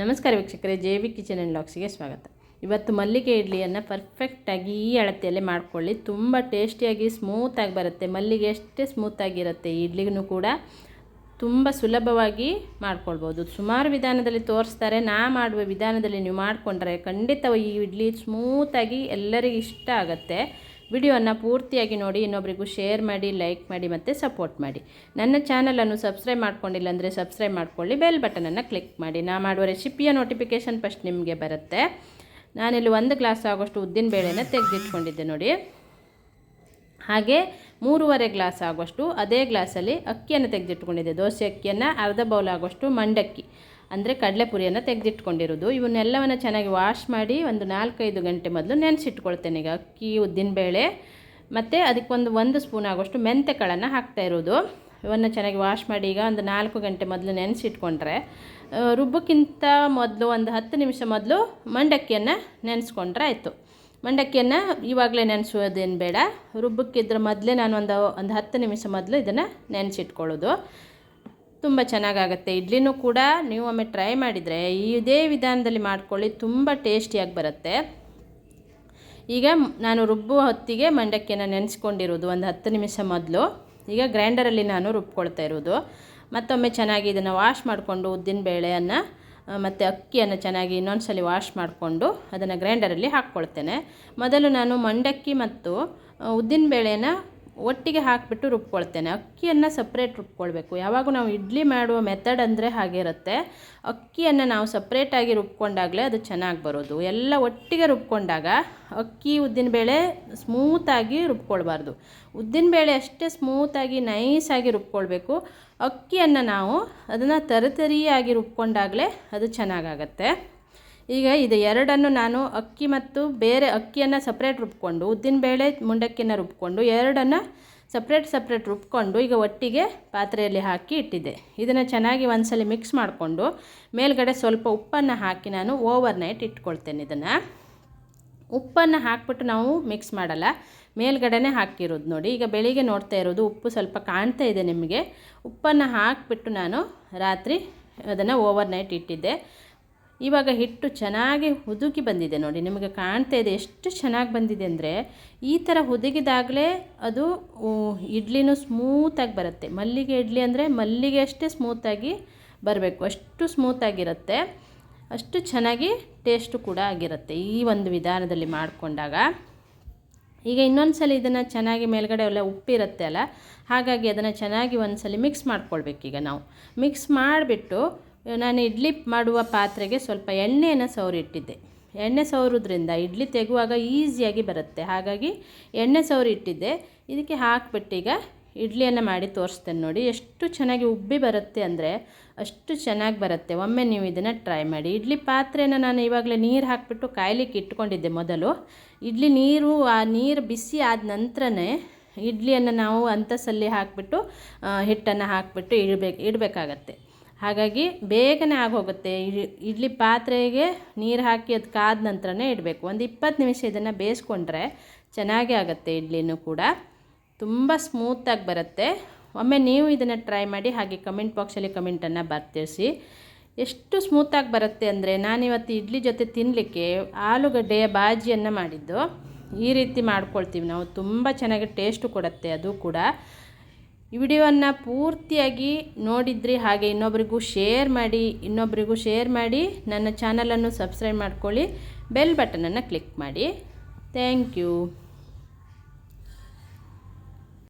ನಮಸ್ಕಾರ ವೀಕ್ಷಕರೇ, J V kitchen and ಲಾಕ್ಸಿಗೆ ಸ್ವಾಗತ. ಇವತ್ತು ಮಲ್ಲಿಗೆ ಇಡ್ಲಿಯನ್ನು ಪರ್ಫೆಕ್ಟಾಗಿ ಈ ಅಳತೆಯಲ್ಲಿ ಮಾಡ್ಕೊಳ್ಳಿ. ತುಂಬ ಟೇಸ್ಟಿಯಾಗಿ ಸ್ಮೂತಾಗಿ ಬರುತ್ತೆ. ಮಲ್ಲಿಗೆ ಎಷ್ಟೇ ಸ್ಮೂತಾಗಿರುತ್ತೆ ಇಡ್ಲಿಗೂ ಕೂಡ ತುಂಬ ಸುಲಭವಾಗಿ ಮಾಡ್ಕೊಳ್ಬೋದು. ಸುಮಾರು ವಿಧಾನದಲ್ಲಿ ತೋರಿಸ್ತಾರೆ. ನಾ ಮಾಡುವ ವಿಧಾನದಲ್ಲಿ ನೀವು ಮಾಡಿಕೊಂಡ್ರೆ ಖಂಡಿತ ಈ ಇಡ್ಲಿ ಸ್ಮೂತಾಗಿ ಎಲ್ಲರಿಗೂ ಇಷ್ಟ ಆಗುತ್ತೆ. ವಿಡಿಯೋವನ್ನು ಪೂರ್ತಿಯಾಗಿ ನೋಡಿ ಇನ್ನೊಬ್ಬರಿಗೂ ಶೇರ್ ಮಾಡಿ, ಲೈಕ್ ಮಾಡಿ ಮತ್ತು ಸಪೋರ್ಟ್ ಮಾಡಿ. ನನ್ನ ಚಾನಲನ್ನು ಸಬ್ಸ್ಕ್ರೈಬ್ ಮಾಡ್ಕೊಂಡಿಲ್ಲ ಅಂದರೆ ಸಬ್ಸ್ಕ್ರೈಬ್ ಮಾಡ್ಕೊಳ್ಳಿ, ಬೆಲ್ ಬಟನನ್ನು ಕ್ಲಿಕ್ ಮಾಡಿ. ನಾ ಮಾಡುವ ರೆಸಿಪಿಯ ನೋಟಿಫಿಕೇಶನ್ ಫಸ್ಟ್ ನಿಮಗೆ ಬರುತ್ತೆ. ನಾನಿಲ್ಲಿ ಒಂದು ಗ್ಲಾಸ್ ಆಗೋಷ್ಟು ಉದ್ದಿನ ಬೇಳೆನ ತೆಗೆದಿಟ್ಕೊಂಡಿದ್ದೆ ನೋಡಿ. ಹಾಗೆ ಮೂರುವರೆ ಗ್ಲಾಸ್ ಆಗೋಷ್ಟು ಅದೇ ಗ್ಲಾಸಲ್ಲಿ ಅಕ್ಕಿಯನ್ನು ತೆಗೆದಿಟ್ಕೊಂಡಿದ್ದೆ. ದೋಸೆ ಅಕ್ಕಿಯನ್ನು, ಅರ್ಧ ಬೌಲ್ ಆಗೋಷ್ಟು ಮಂಡಕ್ಕಿ. ಅಂದರೆ ಕಡಲೆಪುರಿಯನ್ನು ತೆಗೆದಿಟ್ಕೊಂಡಿರೋದು. ಇವನ್ನೆಲ್ಲವನ್ನು ಚೆನ್ನಾಗಿ ವಾಶ್ ಮಾಡಿ ಒಂದು ನಾಲ್ಕೈದು ಗಂಟೆ ಮೊದಲು ನೆನೆಸಿಟ್ಕೊಳ್ತೇನೆ ಈಗ ಅಕ್ಕಿ ಉದ್ದಿನಬೇಳೆ ಮತ್ತು ಅದಕ್ಕೊಂದು ಒಂದು ಸ್ಪೂನ್ ಆಗೋಷ್ಟು ಮೆಂತೆ ಕಾಳನ್ನು ಹಾಕ್ತಾ ಇರೋದು. ಇವನ್ನು ಚೆನ್ನಾಗಿ ವಾಶ್ ಮಾಡಿ ಈಗ ಒಂದು ನಾಲ್ಕು ಗಂಟೆ ಮೊದಲು ನೆನೆಸಿಟ್ಕೊಂಡ್ರೆ ರುಬ್ಬಕ್ಕಿಂತ ಮೊದಲು ಒಂದು ಹತ್ತು ನಿಮಿಷ ಮೊದಲು ಮಂಡಕ್ಕಿಯನ್ನು ನೆನೆಸ್ಕೊಂಡ್ರೆ ಆಯಿತು. ಮಂಡಕ್ಕಿಯನ್ನು ಇವಾಗಲೇ ನೆನೆಸೋದೇನು ಬೇಡ. ರುಬ್ಬಕ್ಕಿದ್ರ ಮೊದಲೇ ನಾನು ಒಂದು ಒಂದು ಹತ್ತು ನಿಮಿಷ ಮೊದಲು ಇದನ್ನು ನೆನೆಸಿಟ್ಕೊಳ್ಳೋದು. ತುಂಬ ಚೆನ್ನಾಗಾಗತ್ತೆ. ಇಡ್ಲಿನೂ ಕೂಡ ನೀವು ಒಮ್ಮೆ ಟ್ರೈ ಮಾಡಿದರೆ ಇದೇ ವಿಧಾನದಲ್ಲಿ ಮಾಡ್ಕೊಳ್ಳಿ, ತುಂಬ ಟೇಸ್ಟಿಯಾಗಿ ಬರುತ್ತೆ. ಈಗ ನಾನು ರುಬ್ಬುವ ಹೊತ್ತಿಗೆ ಮಂಡಕ್ಕಿಯನ್ನು ನೆನೆಸ್ಕೊಂಡಿರೋದು, ಒಂದು ಹತ್ತು ನಿಮಿಷ ಮೊದಲು. ಈಗ ಗ್ರೈಂಡರಲ್ಲಿ ನಾನು ರುಬ್ಕೊಳ್ತಾ ಇರೋದು. ಮತ್ತೊಮ್ಮೆ ಚೆನ್ನಾಗಿ ಇದನ್ನು ವಾಶ್ ಮಾಡಿಕೊಂಡು ಉದ್ದಿನ ಬೇಳೆಯನ್ನು ಮತ್ತು ಅಕ್ಕಿಯನ್ನು ಚೆನ್ನಾಗಿ ಇನ್ನೊಂದು ಸಲ ವಾಶ್ ಮಾಡಿಕೊಂಡು ಅದನ್ನು ಗ್ರೈಂಡರಲ್ಲಿ ಹಾಕ್ಕೊಳ್ತೇನೆ. ಮೊದಲು ನಾನು ಮಂಡಕ್ಕಿ ಮತ್ತು ಉದ್ದಿನ ಬೇಳೆನ ಒಟ್ಟಿಗೆ ಹಾಕಿಬಿಟ್ಟು ರುಬ್ಕೊಳ್ತೇನೆ. ಅಕ್ಕಿಯನ್ನು ಸಪ್ರೇಟ್ ರುಬ್ಕೊಳ್ಬೇಕು. ಯಾವಾಗ ನಾವು ಇಡ್ಲಿ ಮಾಡುವ ಮೆಥಡ್ ಅಂದರೆ ಹಾಗೆ ಇರುತ್ತೆ. ಅಕ್ಕಿಯನ್ನು ನಾವು ಸಪ್ರೇಟಾಗಿ ರುಬ್ಕೊಂಡಾಗಲೇ ಅದು ಚೆನ್ನಾಗಿ ಬರೋದು. ಎಲ್ಲ ಒಟ್ಟಿಗೆ ರುಬ್ಕೊಂಡಾಗ ಅಕ್ಕಿ ಉದ್ದಿನಬೇಳೆ ಸ್ಮೂತಾಗಿ ರುಬ್ಕೊಳ್ಬಾರ್ದು. ಉದ್ದಿನಬೇಳೆ ಅಷ್ಟೇ ಸ್ಮೂತಾಗಿ ನೈಸಾಗಿ ರುಬ್ಕೊಳ್ಬೇಕು. ಅಕ್ಕಿಯನ್ನು ನಾವು ಅದನ್ನು ತರತರಿಯಾಗಿ ರುಬ್ಕೊಂಡಾಗಲೇ ಅದು ಚೆನ್ನಾಗಾಗತ್ತೆ. ಈಗ ಇದು ಎರಡನ್ನು ನಾನು ಅಕ್ಕಿ ಮತ್ತು ಬೇರೆ ಅಕ್ಕಿಯನ್ನು ಸಪ್ರೇಟ್ ರುಬ್ಕೊಂಡು ಉದ್ದಿನಬೇಳೆ ಮುಂಡಕ್ಕಿನ ರುಬ್ಕೊಂಡು, ಎರಡನ್ನು ಸಪ್ರೇಟ್ ಸಪ್ರೇಟ್ ರುಬ್ಕೊಂಡು ಈಗ ಒಟ್ಟಿಗೆ ಪಾತ್ರೆಯಲ್ಲಿ ಹಾಕಿ ಇಟ್ಟಿದ್ದೆ. ಇದನ್ನು ಚೆನ್ನಾಗಿ ಒಂದ್ಸಲಿ ಮಿಕ್ಸ್ ಮಾಡಿಕೊಂಡು, ಮೇಲ್ಗಡೆ ಸ್ವಲ್ಪ ಉಪ್ಪನ್ನು ಹಾಕಿ ನಾನು ಓವರ್ ನೈಟ್ ಇಟ್ಕೊಳ್ತೇನೆ ಇದನ್ನು. ಉಪ್ಪನ್ನು ಹಾಕ್ಬಿಟ್ಟು ನಾವು ಮಿಕ್ಸ್ ಮಾಡಲ್ಲ, ಮೇಲ್ಗಡೆನೇ ಹಾಕಿರೋದು ನೋಡಿ. ಈಗ ಬೆಳಿಗ್ಗೆ ನೋಡ್ತಾ ಇರೋದು ಉಪ್ಪು ಸ್ವಲ್ಪ ಕಾಣ್ತಾ ಇದೆ ನಿಮಗೆ. ಉಪ್ಪನ್ನು ಹಾಕಿಬಿಟ್ಟು ನಾನು ರಾತ್ರಿ ಅದನ್ನು ಓವರ್ ನೈಟ್ ಇಟ್ಟಿದ್ದೆ. ಇವಾಗ ಹಿಟ್ಟು ಚೆನ್ನಾಗಿ ಹುದುಗಿ ಬಂದಿದೆ ನೋಡಿ, ನಿಮಗೆ ಕಾಣ್ತಾ ಇದೆ ಎಷ್ಟು ಚೆನ್ನಾಗಿ ಬಂದಿದೆ ಅಂದರೆ ಈ ಥರ ಹುದುಗಿದಾಗಲೇ ಅದು ಇಡ್ಲಿನೂ ಸ್ಮೂತಾಗಿ ಬರುತ್ತೆ. ಮಲ್ಲಿಗೆ ಇಡ್ಲಿ ಅಂದರೆ ಮಲ್ಲಿಗೆ ಅಷ್ಟೇ ಸ್ಮೂತಾಗಿ ಬರಬೇಕು. ಅಷ್ಟು ಸ್ಮೂತಾಗಿರುತ್ತೆ ಅಷ್ಟು ಚೆನ್ನಾಗಿ ಟೇಸ್ಟು ಕೂಡ ಆಗಿರುತ್ತೆ ಈ ಒಂದು ವಿಧಾನದಲ್ಲಿ ಮಾಡಿಕೊಂಡಾಗ. ಈಗ ಇನ್ನೊಂದು ಸಲ ಇದನ್ನು ಚೆನ್ನಾಗಿ ಮೇಲ್ಗಡೆ ಎಲ್ಲ ಉಪ್ಪಿರುತ್ತೆ ಅಲ್ಲ, ಹಾಗಾಗಿ ಅದನ್ನು ಚೆನ್ನಾಗಿ ಒಂದು ಸಲ ಮಿಕ್ಸ್ ಮಾಡ್ಕೊಳ್ಬೇಕೀಗ ನಾವು. ಮಿಕ್ಸ್ ಮಾಡಿಬಿಟ್ಟು ನಾನು ಇಡ್ಲಿ ಮಾಡುವ ಪಾತ್ರೆಗೆ ಸ್ವಲ್ಪ ಎಣ್ಣೆಯನ್ನು ಸವರಿಟ್ಟಿದ್ದೆ ಎಣ್ಣೆ ಸವರೋದ್ರಿಂದ ಇಡ್ಲಿ ತೆಗುವಾಗ ಈಸಿಯಾಗಿ ಬರುತ್ತೆ. ಹಾಗಾಗಿ ಎಣ್ಣೆ ಸವರಿ ಇಟ್ಟಿದ್ದೆ ಇದಕ್ಕೆ ಹಾಕ್ಬಿಟ್ಟೀಗ ಇಡ್ಲಿಯನ್ನು ಮಾಡಿ ತೋರಿಸ್ತೇನೆ ನೋಡಿ. ಎಷ್ಟು ಚೆನ್ನಾಗಿ ಉಬ್ಬಿ ಬರುತ್ತೆ ಅಂದರೆ ಅಷ್ಟು ಚೆನ್ನಾಗಿ ಬರುತ್ತೆ. ಒಮ್ಮೆ ನೀವು ಇದನ್ನು ಟ್ರೈ ಮಾಡಿ. ಇಡ್ಲಿ ಪಾತ್ರೆನ ನಾನು ಇವಾಗಲೇ ನೀರು ಹಾಕಿಬಿಟ್ಟು ಕಾಯ್ಲಿಕ್ಕೆ ಇಟ್ಕೊಂಡಿದ್ದೆ ಮೊದಲು. ಇಡ್ಲಿ ನೀರು, ಆ ನೀರು ಬಿಸಿ ಆದ ನಂತರನೇ ಇಡ್ಲಿಯನ್ನು ನಾವು ಅಂತಸಲ್ಲಿ ಹಾಕಿಬಿಟ್ಟು ಹಿಟ್ಟನ್ನು ಹಾಕಿಬಿಟ್ಟು ಇಡಬೇಕು, ಇಡಬೇಕಾಗತ್ತೆ. ಹಾಗಾಗಿ ಬೇಗನೆ ಆಗೋಗುತ್ತೆ. ಇಡ್ಲಿ ಪಾತ್ರೆಗೆ ನೀರು ಹಾಕಿ ಅದು ಕಾದ ನಂತರನೇ ಇಡಬೇಕು. ಒಂದು ಇಪ್ಪತ್ತು ನಿಮಿಷ ಇದನ್ನು ಬೇಯಿಸ್ಕೊಂಡ್ರೆ ಚೆನ್ನಾಗೇ ಆಗುತ್ತೆ ಇಡ್ಲಿನೂ ಕೂಡ. ತುಂಬ ಸ್ಮೂತಾಗಿ ಬರುತ್ತೆ. ಒಮ್ಮೆ ನೀವು ಇದನ್ನು ಟ್ರೈ ಮಾಡಿ ಹಾಗೆ ಕಮೆಂಟ್ ಬಾಕ್ಸಲ್ಲಿ ಕಮೆಂಟನ್ನು ಬರ್ತಿರಿಸಿ. ಎಷ್ಟು ಸ್ಮೂತಾಗಿ ಬರುತ್ತೆ ಅಂದರೆ ನಾನಿವತ್ತು ಇಡ್ಲಿ ಜೊತೆ ತಿನ್ನಲಿಕ್ಕೆ ಆಲೂಗಡ್ಡೆಯ ಬಾಜಿಯನ್ನು ಮಾಡಿದ್ದು. ಈ ರೀತಿ ಮಾಡ್ಕೊಳ್ತೀವಿ ನಾವು. ತುಂಬ ಚೆನ್ನಾಗಿ ಟೇಸ್ಟು ಕೊಡುತ್ತೆ ಅದು ಕೂಡ. ಈ ವಿಡಿಯೋವನ್ನು ಪೂರ್ತಿಯಾಗಿ ನೋಡಿದ್ರಿ ಹಾಗೆ ಇನ್ನೊಬ್ರಿಗೂ ಶೇರ್ ಮಾಡಿ, ಇನ್ನೊಬ್ರಿಗೂ ಶೇರ್ ಮಾಡಿ, ನನ್ನ ಚಾನಲನ್ನು ಸಬ್ಸ್ಕ್ರೈಬ್ ಮಾಡ್ಕೊಳ್ಳಿ ಬೆಲ್ ಬಟನನ್ನು ಕ್ಲಿಕ್ ಮಾಡಿ. Thank you